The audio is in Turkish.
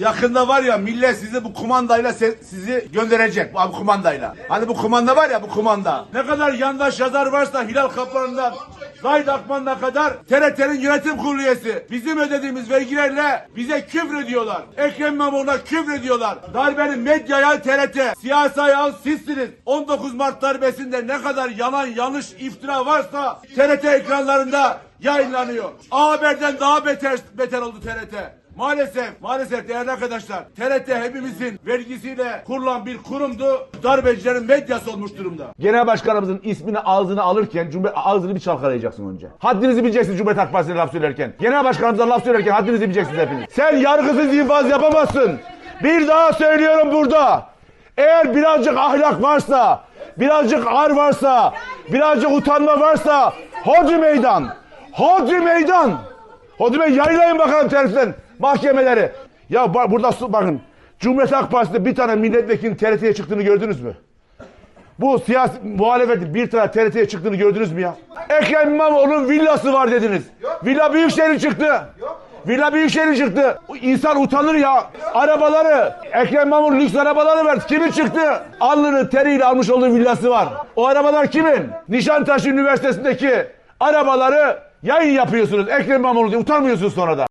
yakında var ya millet sizi bu kumandayla sizi gönderecek. Bu kumandayla. Hani bu kumanda var ya bu kumanda. Ne kadar yandaş yazar varsa Hilal Kaplan'dan Zahid Akman'ına kadar TRT'nin yönetim kurulu üyesi. Bizim ödediğimiz vergilerle bize küfür ediyorlar. Ekrem İmamoğlu'na küfür ediyorlar. Darbenin medya ayağı TRT. Siyasi ayağı sizsiniz. 19 Mart darbesinde ne kadar yalan yanlış iftira varsa TRT ekranlarında yayınlanıyor. A Haber'den daha beter beter oldu TRT. Maalesef, maalesef değerli arkadaşlar, TRT hepimizin vergisiyle kurulan bir kurumdu. Darbecilerin medyası olmuş durumda. Genel başkanımızın ismini ağzına alırken Cumhuriyet ağzını bir çalkalayacaksın önce. Haddinizi bileceksiniz Cumhuriyet Halk Partisi'ne laf söylerken. Genel başkanımıza laf söylerken haddinizi bileceksiniz hepiniz. Sen yargısız infaz yapamazsın. Bir daha söylüyorum burada. Eğer birazcık ahlak varsa, birazcık ar varsa, birazcık utanma varsa hodri meydan. Hodri meydan. Hodri meydan yaylayın bakalım tersten mahkemeleri. Ya burada bakın. Cumhuriyet Halk Partisi'nde bir tane milletvekilinin TRT'ye çıktığını gördünüz mü? Bu siyasi muhalefetin bir tane TRT'ye çıktığını gördünüz mü ya? Ekrem İmamoğlu'nun villası var dediniz. Villa Büyükşehir'in çıktı. Villa Büyükşehir'in çıktı. İnsan utanır ya. Arabaları, Ekrem İmamoğlu lüks arabaları verdi. Kimin çıktı? Alnının teriyle almış olduğu villası var. O arabalar kimin? Nişantaşı Üniversitesi'ndeki arabaları yayın yapıyorsunuz. Ekrem İmamoğlu diye utanmıyorsunuz sonra da.